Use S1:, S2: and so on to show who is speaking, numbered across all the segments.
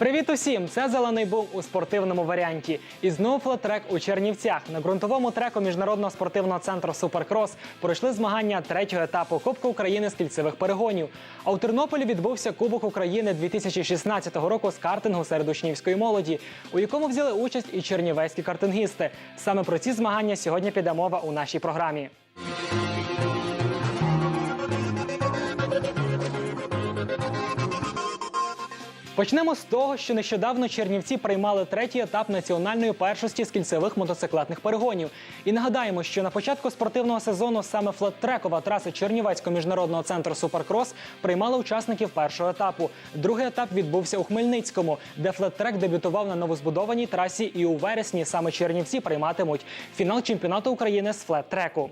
S1: Привіт усім! Це зелений бум у спортивному варіанті. І знову флетрек у Чернівцях. На ґрунтовому треку міжнародного спортивного центру Суперкрос пройшли змагання третього етапу Кубку України з кільцевих перегонів. А у Тернополі відбувся Кубок України 2016 року з картингу серед учнівської молоді, у якому взяли участь і чернівецькі картингісти. Саме про ці змагання сьогодні піде мова у нашій програмі. Почнемо з того, що нещодавно Чернівці приймали третій етап національної першості з кільцевих мотоциклетних перегонів. І нагадаємо, що на початку спортивного сезону саме флеттрекова траса Чернівецького міжнародного центру Суперкрос приймала учасників першого етапу. Другий етап відбувся у Хмельницькому, де флеттрек дебютував на новозбудованій трасі. І у вересні саме Чернівці прийматимуть фінал чемпіонату України з флет-треку.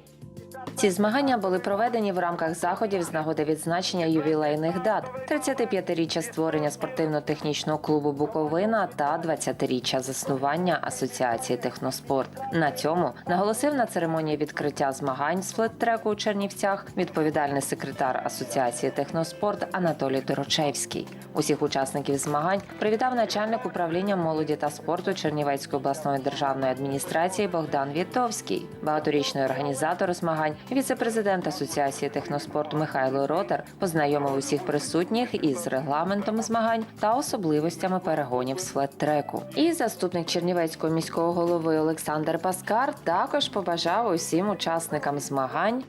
S2: Ці змагання були проведені в рамках заходів з нагоди відзначення ювілейних дат: 35-річчя створення спортивно-технічного клубу Буковина та 20-річчя заснування Асоціації Техноспорт. На цьому наголосив на церемонії відкриття змагань з флет-треку у Чернівцях відповідальний секретар Асоціації Техноспорт Анатолій Дорочевський. Усіх учасників змагань привітав начальник управління молоді та спорту Чернівецької обласної державної адміністрації Богдан Вітовський, багаторічний організатор змагань, віце-президент Асоціації техноспорту Михайло Ротер познайомив усіх присутніх із регламентом змагань та особливостями перегонів з флет-треку. І заступник Чернівецького міського голови Олександр Паскар також побажав усім учасникам змагань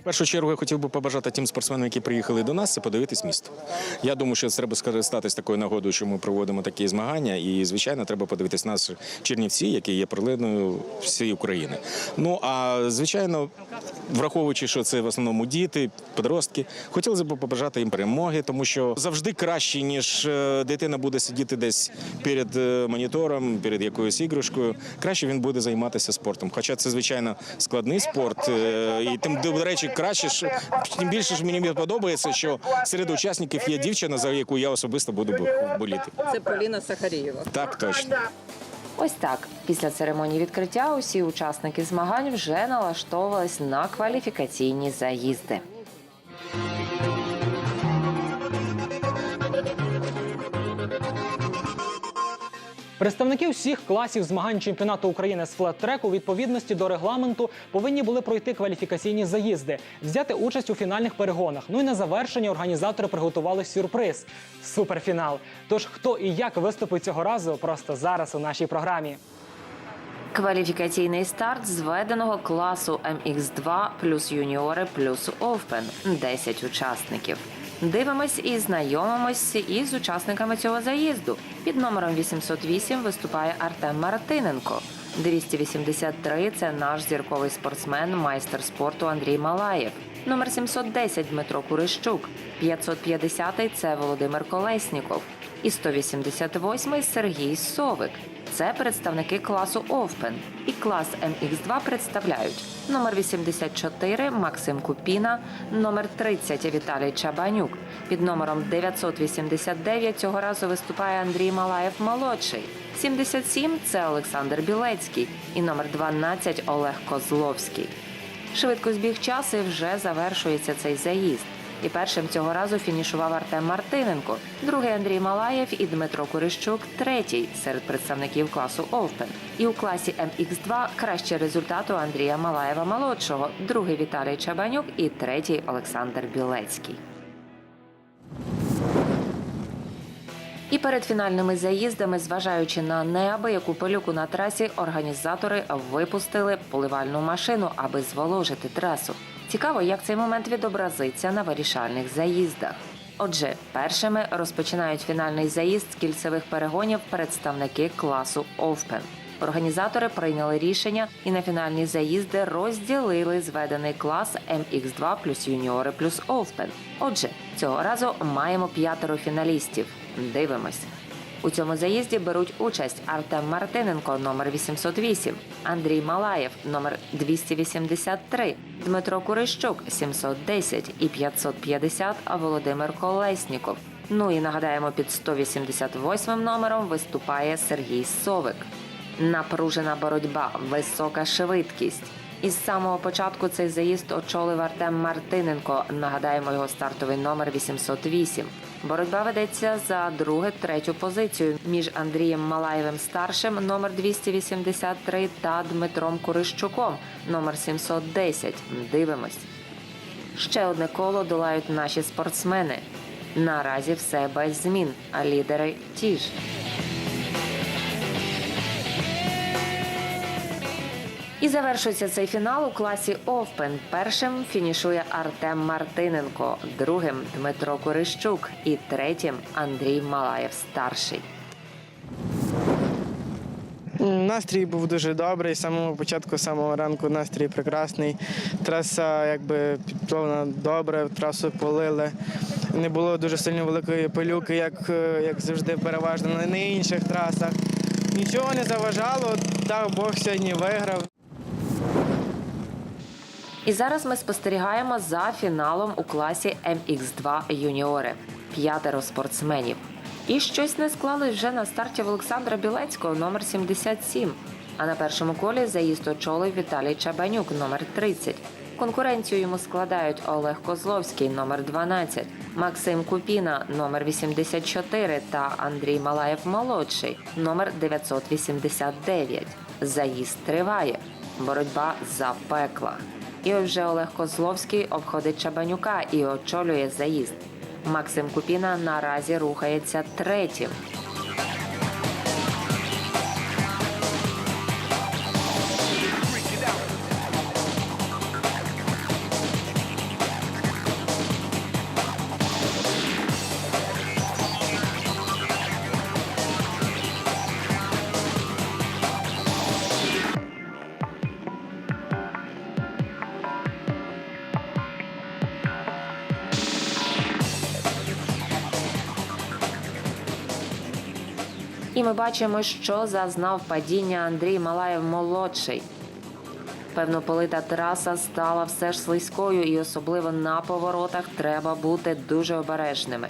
S3: В першу чергу я хотів би побажати тим спортсменам, які приїхали до нас, це подивитись місто. Я думаю, що треба скористатись такою нагодою, що ми проводимо такі змагання, і звичайно, треба подивитись наші Чернівці, які є прилиною всієї України. Ну а звичайно, враховуючи, що це в основному діти, подростки, хотілося б побажати їм перемоги, тому що завжди краще, ніж е, дитина буде сидіти десь перед е, монітором, перед якоюсь іграшкою. Краще він буде займатися спортом. Хоча це звичайно складний спорт, е, і тим до речі, краще ж тим більше ж мені подобається, що серед учасників є дівчина, за яку я особисто буду бо- боліти.
S4: Це Поліна Сахарієва.
S3: Так точно.
S2: Ось так. Після церемонії відкриття усі учасники змагань вже налаштовувались на кваліфікаційні заїзди.
S1: Представники всіх класів змагань чемпіонату України з флет-треку відповідності до регламенту повинні були пройти кваліфікаційні заїзди, взяти участь у фінальних перегонах. Ну і на завершення організатори приготували сюрприз суперфінал. Тож хто і як виступить цього разу, просто зараз у нашій програмі.
S2: Кваліфікаційний старт зведеного класу MX2 плюс юніори плюс Open – 10 учасників. Дивимось і знайомимось із учасниками цього заїзду. Під номером 808 виступає Артем Мартиненко. 283 – це наш зірковий спортсмен, майстер спорту Андрій Малаєв. Номер 710 – Дмитро Курищук. 550 – це Володимир Колесніков. І 188 – Сергій Совик. Це представники класу Овпен. І клас MX2 представляють номер 84 Максим Купіна, номер 30 Віталій Чабанюк. Під номером 989 цього разу виступає Андрій Малаєв молодший. 77 це Олександр Білецький і номер 12 Олег Козловський. Швидко збіг час і вже завершується цей заїзд. І першим цього разу фінішував Артем Мартиненко, другий Андрій Малаєв і Дмитро Курищук, третій серед представників класу Open. І у класі MX2 кращий результат у Андрія Малаєва молодшого, другий Віталій Чабанюк і третій Олександр Білецький. І перед фінальними заїздами, зважаючи на неабияку пилюку на трасі, організатори випустили поливальну машину, аби зволожити трасу. Цікаво, як цей момент відобразиться на вирішальних заїздах. Отже, першими розпочинають фінальний заїзд з кільцевих перегонів представники класу Овпен. Організатори прийняли рішення і на фінальні заїзди розділили зведений клас MX2 плюс юніори плюс Овпен. Отже, цього разу маємо п'ятеро фіналістів. Дивимось. У цьому заїзді беруть участь Артем Мартиненко, номер 808, Андрій Малаєв, номер 283, Дмитро Курищук, 710 і 550, а Володимир Колесніков. Ну і нагадаємо, під 188 номером виступає Сергій Совик. Напружена боротьба, висока швидкість. Із самого початку цей заїзд очолив Артем Мартиненко. Нагадаємо його стартовий номер 808. Боротьба ведеться за друге-третю позицію між Андрієм Малаєвим старшим, номер 283, та Дмитром Курищуком, номер 710. Дивимось. Ще одне коло долають наші спортсмени. Наразі все без змін, а лідери ті ж. І завершується цей фінал у класі Овпен. Першим фінішує Артем Мартиненко, другим Дмитро Корищук і третім Андрій Малаєв старший.
S4: Настрій був дуже добрий. З самого початку, самого ранку настрій прекрасний. Траса якби підготовлена добре, трасу полили. Не було дуже сильно великої пилюки, як, е, як завжди, переважно на інших трасах. Нічого не заважало, дав Бог сьогодні виграв.
S2: І зараз ми спостерігаємо за фіналом у класі MX2 юніори. П'ятеро спортсменів. І щось не склалось вже на старті Олександра Білецького, номер 77. А на першому колі заїзд очолив Віталій Чабанюк, номер 30. Конкуренцію йому складають Олег Козловський, номер 12, Максим Купіна, номер 84 та Андрій Малаєв молодший, номер 989. Заїзд триває. Боротьба запекла. І вже Олег Козловський обходить Чабанюка і очолює заїзд. Максим Купіна наразі рухається третім. Ми бачимо, що зазнав падіння Андрій Малаєв молодший. Певно, полита траса стала все ж слизькою, і особливо на поворотах треба бути дуже обережними.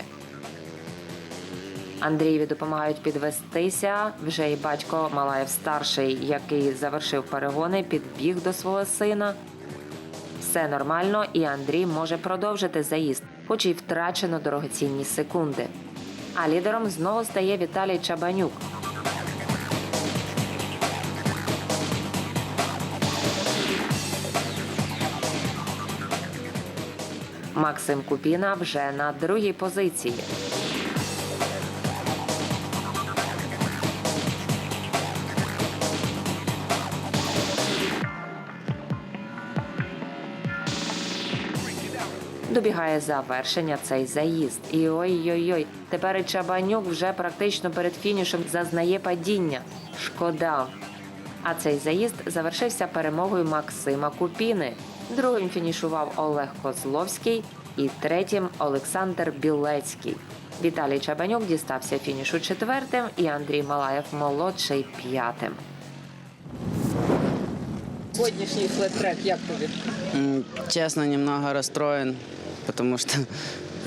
S2: Андрієві допомагають підвестися. Вже і батько Малаєв старший, який завершив перегони, підбіг до свого сина. Все нормально, і Андрій може продовжити заїзд, хоч і втрачено дорогоцінні секунди. А лідером знову стає Віталій Чабанюк. Максим Купіна вже на другій позиції. Добігає завершення цей заїзд. І ой-ой-ой, тепер і Чабанюк вже практично перед фінішем зазнає падіння. Шкода. А цей заїзд завершився перемогою Максима Купіни Другим фінішував Олег Козловський і третім Олександр Білецький. Віталій Чабанюк дістався фінішу четвертим, і Андрій Малаєв молодший п'ятим.
S1: Сьогоднішній флет-трек, як тобі?
S5: М, Честно, немного расстроен, потому что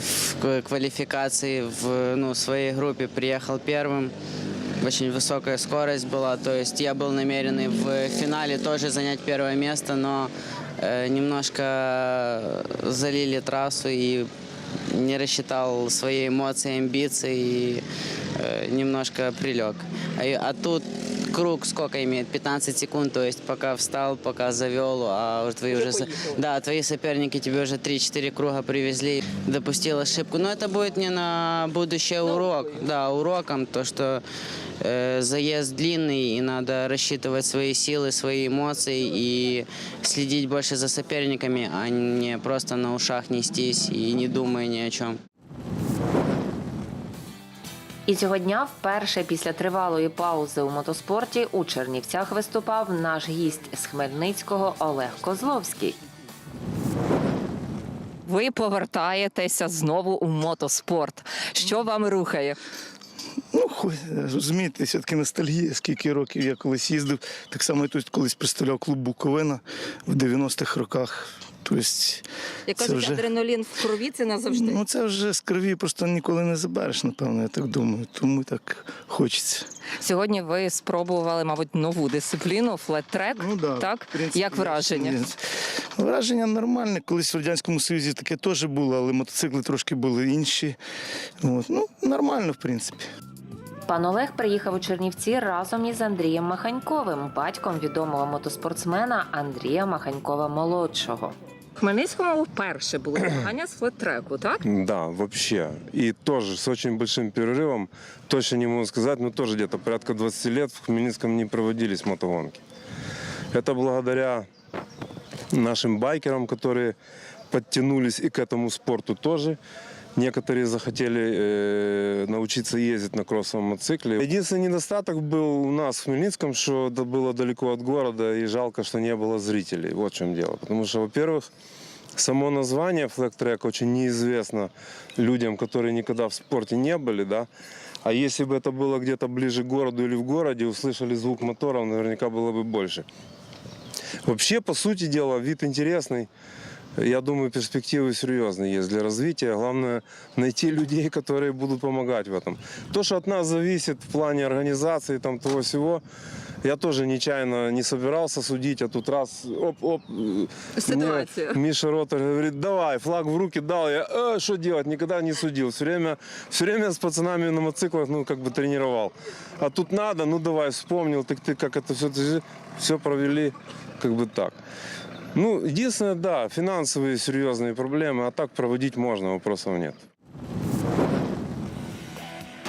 S5: в к- квалификации в ну, своей группе приехал первым. Очень высокая скорость была, то есть я был намеренный в финале тоже занять первое место, но э, немножко залили трассу и не рассчитал свои эмоции, амбиции и э, немножко прилег. А тут круг сколько имеет? 15 секунд, то есть пока встал, пока завел, а уже твои уже, со- да, твои соперники тебе уже 3-4 круга привезли, допустил ошибку. Но это будет не на будущее урок, да, уроком, то что э, заезд длинный и надо рассчитывать свои силы, свои эмоции и следить больше за соперниками, а не просто на ушах нестись и не думая ни о чем.
S2: І цього дня, вперше після тривалої паузи у мотоспорті, у Чернівцях виступав наш гість з Хмельницького Олег Козловський.
S6: Ви повертаєтеся знову у мотоспорт. Що вам рухає?
S7: Ну,
S6: розумієте, все-таки ностальгія, скільки років я колись їздив. Так само я тут колись представляв клуб Буковина в 90-х роках. Тобто,
S7: Як
S6: це
S7: кажуть,
S6: вже,
S7: адреналін в крові це назавжди.
S6: ну, це вже з крові просто ніколи не забереш, напевно, я так думаю. Тому так хочеться.
S7: Сьогодні ви спробували, мабуть, нову дисципліну флет-трек.
S6: Ну, да,
S7: так?
S6: в принципі,
S7: Як враження?
S6: Враження нормальне. Колись в Радянському Союзі таке теж було, але мотоцикли трошки були інші. От. Ну, нормально, в принципі.
S2: Пан Олег приїхав у Чернівці разом із Андрієм Маханьковим, батьком відомого мотоспортсмена Андрія Маханькова молодшого.
S7: В Хмельницькому вперше були змагання з флет-треку, так?
S8: Да, вообще. И тоже с очень большим перерывом. Точно не могу сказать, но тоже где-то порядка 20 лет в Хмельницком не проводились мотогонки. Это благодаря нашим байкерам, которые подтянулись и к этому спорту тоже. Некоторые захотели э, научиться ездить на кроссовом мотоцикле. Единственный недостаток был у нас в Хмельницком, что это было далеко от города, и жалко, что не было зрителей. Вот в чем дело. Потому что, во-первых, само название флэг-трек очень неизвестно людям, которые никогда в спорте не были, да. А если бы это было где-то ближе к городу или в городе, услышали звук моторов, наверняка было бы больше. Вообще, по сути дела, вид интересный. Я думаю, перспективы серьезные есть для развития. Главное найти людей, которые будут помогать в этом. То, что от нас зависит в плане организации там того всего, я тоже нечаянно не собирался судить, а тут раз, оп-оп.
S7: Ситуация.
S8: мне Миша Ротор говорит, давай, флаг в руки дал. Я, «Э, что делать, никогда не судил. Все время, все время с пацанами на мотоциклах, ну, как бы тренировал. А тут надо, ну, давай, вспомнил, так ты как это все, все провели, как бы так. Ну, единственное, да, финансовые серьезные проблемы, а так проводить можно, вопросов нет.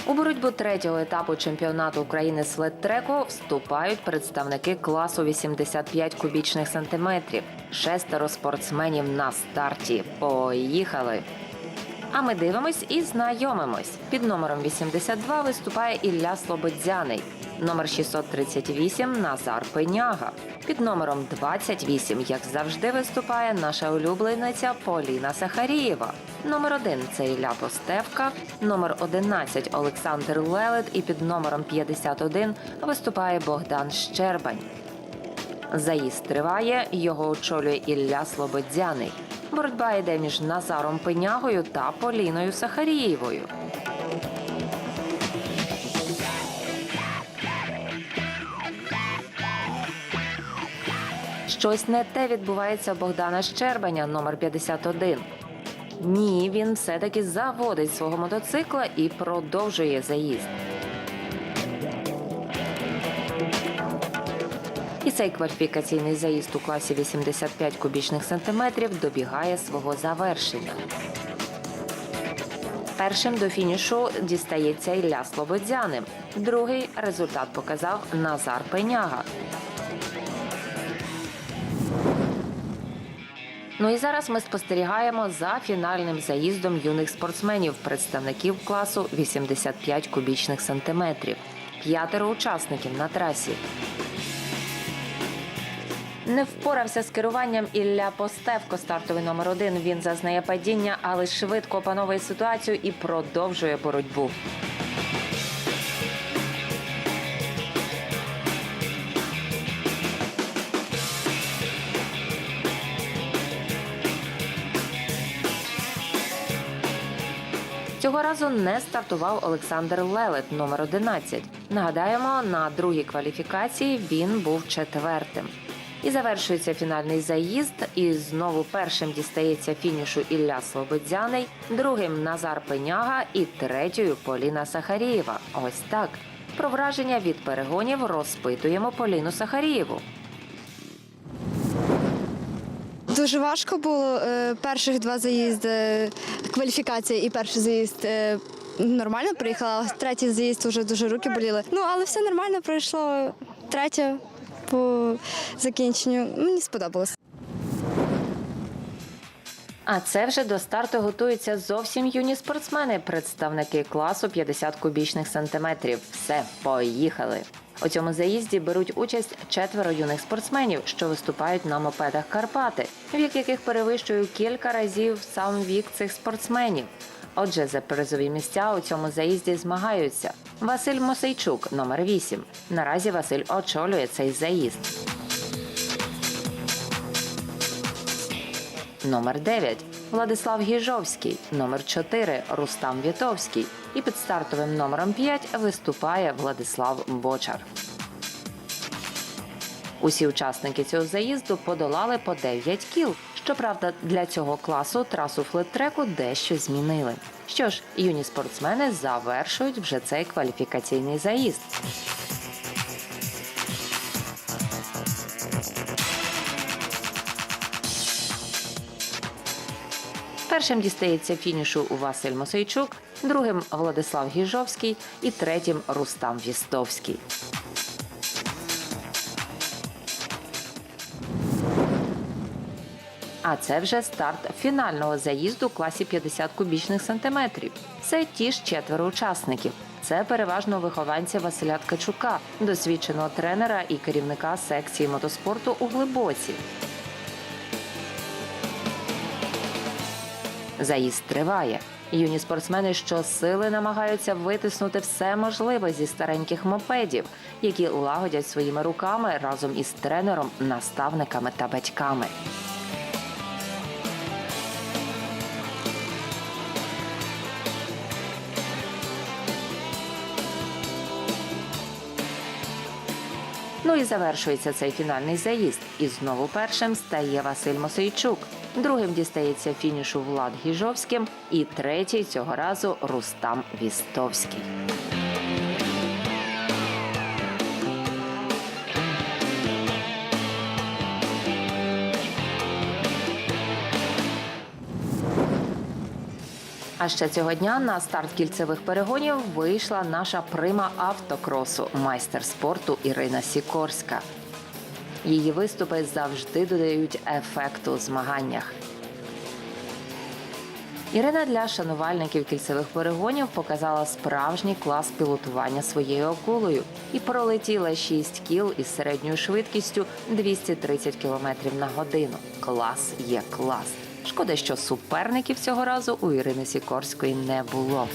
S2: У боротьбу третього етапу чемпіонату України з флет-треку вступають представники класу 85 кубічних сантиметрів. Шестеро спортсменів на старті. Поїхали! А ми дивимось і знайомимось. Під номером 82 виступає Ілля Слободзяний. Номер 638 Назар Пеняга. Під номером 28, як завжди, виступає наша улюблениця Поліна Сахарієва. Номер 1 – це Ілля Постевка. Номер 11 – Олександр Лелет. І під номером 51 виступає Богдан Щербань. Заїзд триває, його очолює Ілля Слободзяний. Боротьба йде між Назаром Пенягою та Поліною Сахарієвою. Щось не те відбувається у Богдана Щербаня, номер 51. Ні, він все-таки заводить свого мотоцикла і продовжує заїзд. І цей кваліфікаційний заїзд у класі 85 кубічних сантиметрів добігає свого завершення. Першим до фінішу дістається Ілля Слободзяним. Другий результат показав Назар Пеняга. Ну і зараз ми спостерігаємо за фінальним заїздом юних спортсменів, представників класу 85 кубічних сантиметрів. П'ятеро учасників на трасі. Не впорався з керуванням Ілля Постевко, стартовий номер один. Він зазнає падіння, але швидко опановує ситуацію і продовжує боротьбу. Цього разу не стартував Олександр Лелет, номер 11. Нагадаємо, на другій кваліфікації він був четвертим. І завершується фінальний заїзд. І знову першим дістається фінішу Ілля Слободзяний, другим Назар Пеняга і третьою Поліна Сахарієва. Ось так. Про враження від перегонів розпитуємо Поліну Сахарієву.
S9: Дуже важко було е, перших два заїзди, кваліфікація і перший заїзд. е, Нормально приїхала, третій заїзд вже дуже руки боліли. Ну, але все нормально пройшло. Третє по закінченню. Мені сподобалось.
S2: А це вже до старту готуються зовсім юні спортсмени, представники класу 50 кубічних сантиметрів. Все, поїхали. У цьому заїзді беруть участь четверо юних спортсменів, що виступають на мопедах Карпати, вік яких перевищує кілька разів сам вік цих спортсменів. Отже, за призові місця у цьому заїзді змагаються Василь Мосейчук, номер 8. Наразі Василь очолює цей заїзд. Номер 9 Владислав Гіжовський, номер 4 Рустам Вітовський. І під стартовим номером 5 виступає Владислав Бочар. Усі учасники цього заїзду подолали по 9 кіл. Щоправда, для цього класу трасу флет-треку дещо змінили. Що ж, юні спортсмени завершують вже цей кваліфікаційний заїзд. Першим дістається фінішу Василь Мосейчук, другим Владислав Гіжовський і третім Рустам Вістовський. А це вже старт фінального заїзду класі 50 кубічних сантиметрів. Це ті ж четверо учасників. Це переважно вихованці Василя Ткачука, досвідченого тренера і керівника секції мотоспорту у Глибоці. Заїзд триває. Юні спортсмени щосили намагаються витиснути все можливе зі стареньких мопедів, які лагодять своїми руками разом із тренером, наставниками та батьками. Ну і завершується цей фінальний заїзд. І знову першим стає Василь Мосейчук. Другим дістається фінішу Влад Гіжовським, і третій цього разу Рустам Вістовський. А ще цього дня на старт кільцевих перегонів вийшла наша прима автокросу, майстер спорту Ірина Сікорська. Її виступи завжди додають ефекту у змаганнях. Ірина для шанувальників кільцевих перегонів показала справжній клас пілотування своєю акулою і пролетіла 6 кіл із середньою швидкістю 230 км на годину. Клас є клас. Шкода, що суперників цього разу у Ірини Сікорської не було.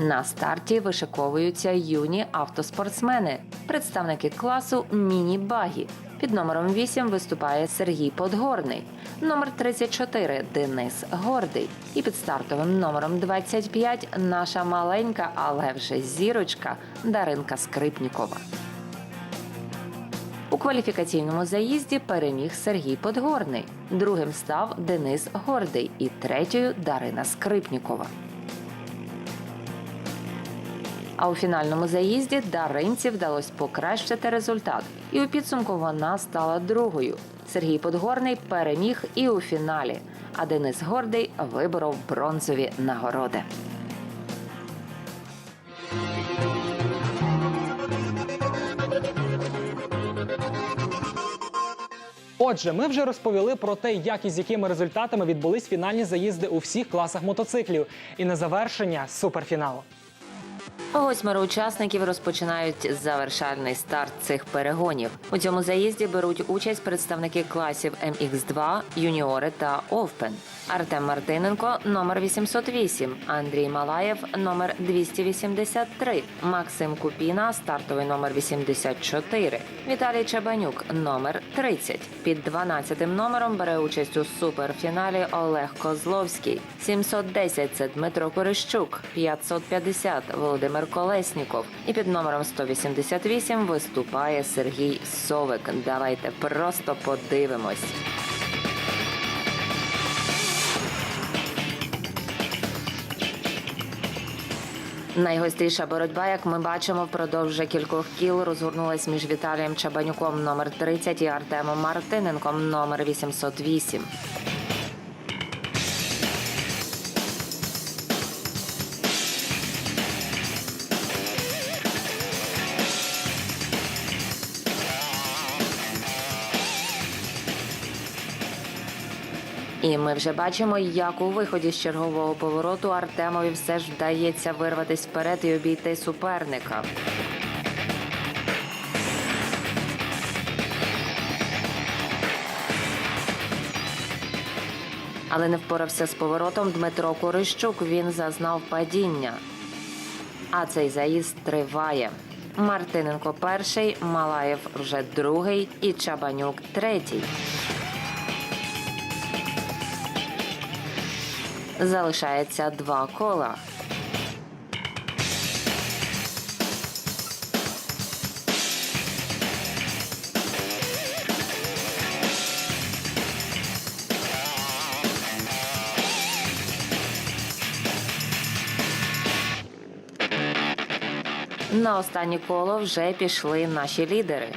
S2: На старті вишиковуються юні автоспортсмени, представники класу міні-багі. Під номером 8 виступає Сергій Подгорний, номер 34 Денис Гордий. І під стартовим номером 25 наша маленька, але вже зірочка Даринка Скрипнікова. У кваліфікаційному заїзді переміг Сергій Подгорний. Другим став Денис Гордий і третьою Дарина Скрипнікова. А у фінальному заїзді Даринці вдалося покращити результат, і у підсумку вона стала другою. Сергій Подгорний переміг і у фіналі. А Денис Гордий виборов бронзові нагороди.
S1: Отже, ми вже розповіли про те, як і з якими результатами відбулись фінальні заїзди у всіх класах мотоциклів. І на завершення суперфінал.
S2: Восьмеро учасників розпочинають завершальний старт цих перегонів. У цьому заїзді беруть участь представники класів MX2, юніори та Овпен. Артем Мартиненко номер 808, Андрій Малаєв номер 283, Максим Купіна стартовий номер 84, Віталій Чабанюк номер 30. Під 12 номером бере участь у суперфіналі Олег Козловський. 710 – це Дмитро Корищук, 550 – Володимир Колесніков. І під номером 188 виступає Сергій Совик. Давайте просто подивимось. Найгостріша боротьба, як ми бачимо, впродовж кількох кіл розгорнулась між Віталієм Чабанюком номер 30 і Артемом Мартиненком номер 808. І ми вже бачимо, як у виході з чергового повороту Артемові все ж вдається вирватися вперед і обійти суперника. Але не впорався з поворотом Дмитро Корищук. Він зазнав падіння. А цей заїзд триває. Мартиненко перший, Малаєв вже другий і Чабанюк третій. Залишається два кола. На останнє коло вже пішли наші лідери.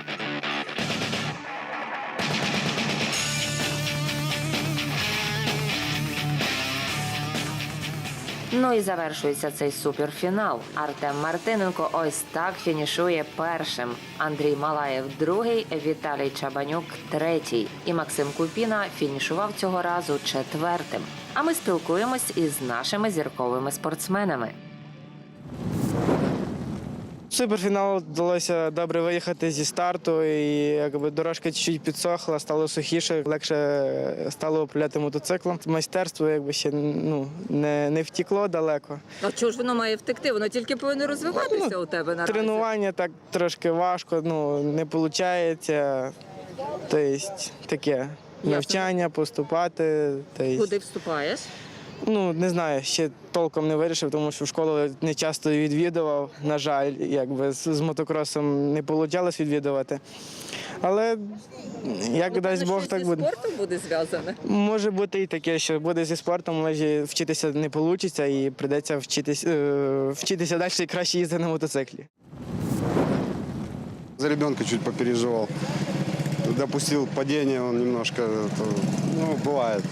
S2: Ну і завершується цей суперфінал. Артем Мартиненко ось так фінішує першим. Андрій Малаєв другий, Віталій Чабанюк третій. І Максим Купіна фінішував цього разу четвертим. А ми спілкуємось із нашими зірковими спортсменами.
S4: Суперфінал вдалося добре виїхати зі старту, і якби дорожка чуть-чуть підсохла, стало сухіше, легше стало управляти мотоциклом. Майстерство якби ще ну, не, не втікло далеко.
S7: А чого ж воно має втекти? Воно тільки повинно розвиватися у тебе наразі.
S4: Тренування так трошки важко, ну не виходить. Тобто таке. Навчання, поступати. Тобто,
S7: Куди вступаєш?
S4: Ну, не знаю, ще толком не вирішив, тому що в школу не часто відвідував. На жаль, якби з, з мотокросом не вийшло відвідувати. Але як дасть Бог, так буде.
S7: спортом буде зв'язане.
S4: Може бути і таке, що буде зі спортом, може вчитися не вийде і прийдеться вчитися, е, вчитися далі і краще їздити на мотоциклі.
S10: За ребенка чуть попереживал. Допустил падение, он немножко, ну, бывает.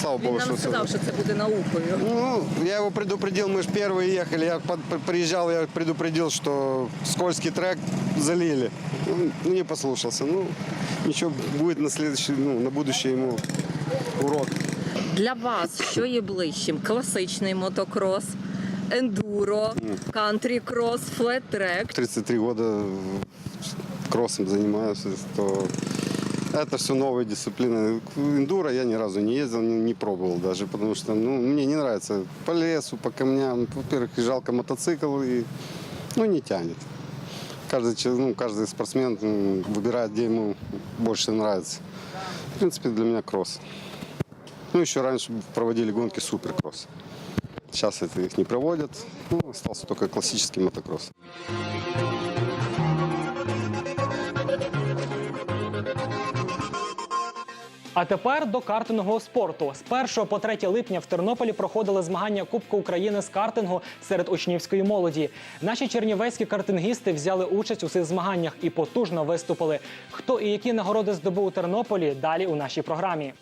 S10: Слава
S7: Він
S10: Богу,
S7: нам
S10: что всё-
S7: сказав, що це буде наукою.
S10: Ну, я его предупредил, мы же первые ехали, я под- при- приезжал, я предупредил, что скользкий трек залили. Он не послушался. Ну, ничего, будет на следующий, ну, на будущее ему урок.
S7: Для вас що є ближчим? Класичний мотокрос, ендуро, кантрі-крос, флет-трек.
S10: 33 года кроссом занимаюсь, то это все новые дисциплины. Эндуро я ни разу не ездил, не, не пробовал даже, потому что ну, мне не нравится по лесу, по камням. Во-первых, жалко мотоцикл, и ну, не тянет. Каждый, ну, каждый спортсмен выбирает, где ему больше нравится. В принципе, для меня кросс. Ну, еще раньше проводили гонки суперкросс. Сейчас это их не проводят. Ну, остался только классический мотокросс.
S1: А тепер до картингового спорту. З 1 по 3 липня в Тернополі проходили змагання Кубку України з картингу серед учнівської молоді. Наші чернівецькі картингісти взяли участь у цих змаганнях і потужно виступили. Хто і які нагороди здобув у Тернополі? Далі у нашій програмі.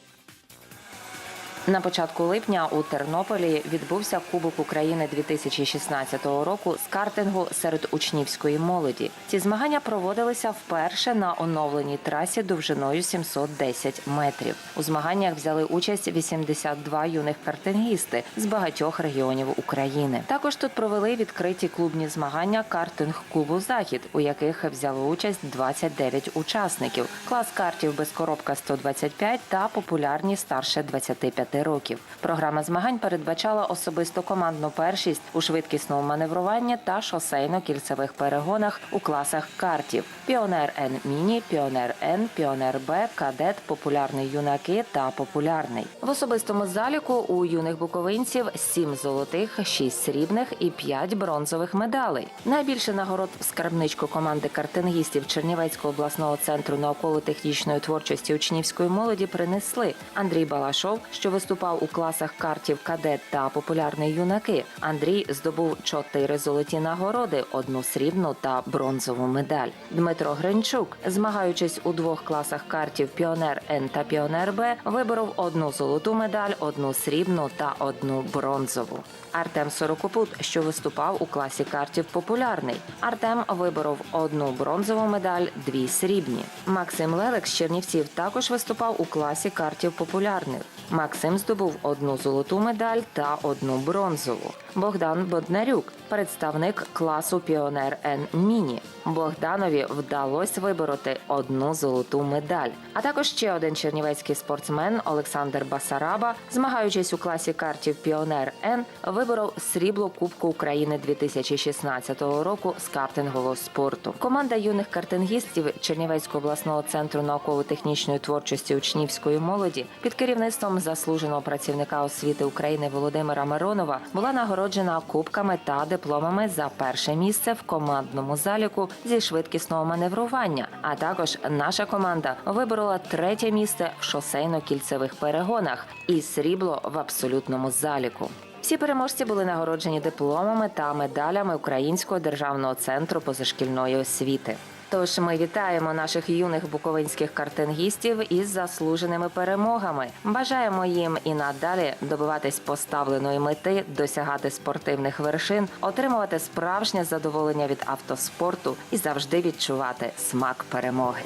S2: На початку липня у Тернополі відбувся Кубок України 2016 року з картингу серед учнівської молоді. Ці змагання проводилися вперше на оновленій трасі довжиною 710 метрів. У змаганнях взяли участь 82 юних картингісти з багатьох регіонів України. Також тут провели відкриті клубні змагання картинг клубу Захід, у яких взяли участь 29 учасників. Клас картів без коробка 125 та популярні старше 25 років. Програма змагань передбачала особисто командну першість у швидкісному маневруванні та шосейно-кільцевих перегонах у класах картів: Піонер Н Міні, Піонер Н, Піонер Б, Кадет, Популярний юнаки та Популярний. В особистому заліку у юних буковинців 7 золотих, 6 срібних і 5 бронзових медалей. Найбільше нагород в скарбничку команди картингістів Чернівецького обласного центру науково-технічної творчості учнівської молоді принесли Андрій Балашов, що виступав у класах картів кадет та популярний юнаки. Андрій здобув чотири золоті нагороди, одну срібну та бронзову медаль. Дмитро Гринчук, змагаючись у двох класах картів Піонер Н та Піонер Б, виборов одну золоту медаль, одну срібну та одну бронзову. Артем Сорокопут, що виступав у класі картів популярний. Артем виборов одну бронзову медаль, дві срібні. Максим Лелек з Чернівців також виступав у класі картів популярних. Максим цим здобув одну золоту медаль та одну бронзову. Богдан Боднарюк, представник класу Піонер Н Міні. Богданові вдалося вибороти одну золоту медаль. А також ще один чернівецький спортсмен Олександр Басараба, змагаючись у класі картів Піонер Н, виборов срібло Кубку України 2016 року з картингового спорту. Команда юних картингістів Чернівецького обласного центру науково-технічної творчості учнівської молоді під керівництвом заслуженого працівника освіти України Володимира Миронова була нагороджена кубками та дипломами за перше місце в командному заліку зі швидкісного маневрування. А також наша команда виборола третє місце в шосейно-кільцевих перегонах і срібло в абсолютному заліку. Всі переможці були нагороджені дипломами та медалями Українського державного центру позашкільної освіти. Тож ми вітаємо наших юних буковинських картингістів із заслуженими перемогами. Бажаємо їм і надалі добиватись поставленої мети, досягати спортивних вершин, отримувати справжнє задоволення від автоспорту і завжди відчувати смак перемоги.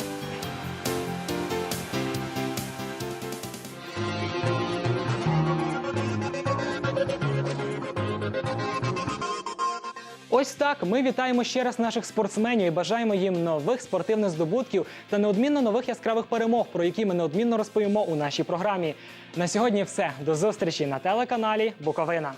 S1: Ось так ми вітаємо ще раз наших спортсменів і бажаємо їм нових спортивних здобутків та неодмінно нових яскравих перемог, про які ми неодмінно розповімо у нашій програмі. На сьогодні все. До зустрічі на телеканалі Буковина.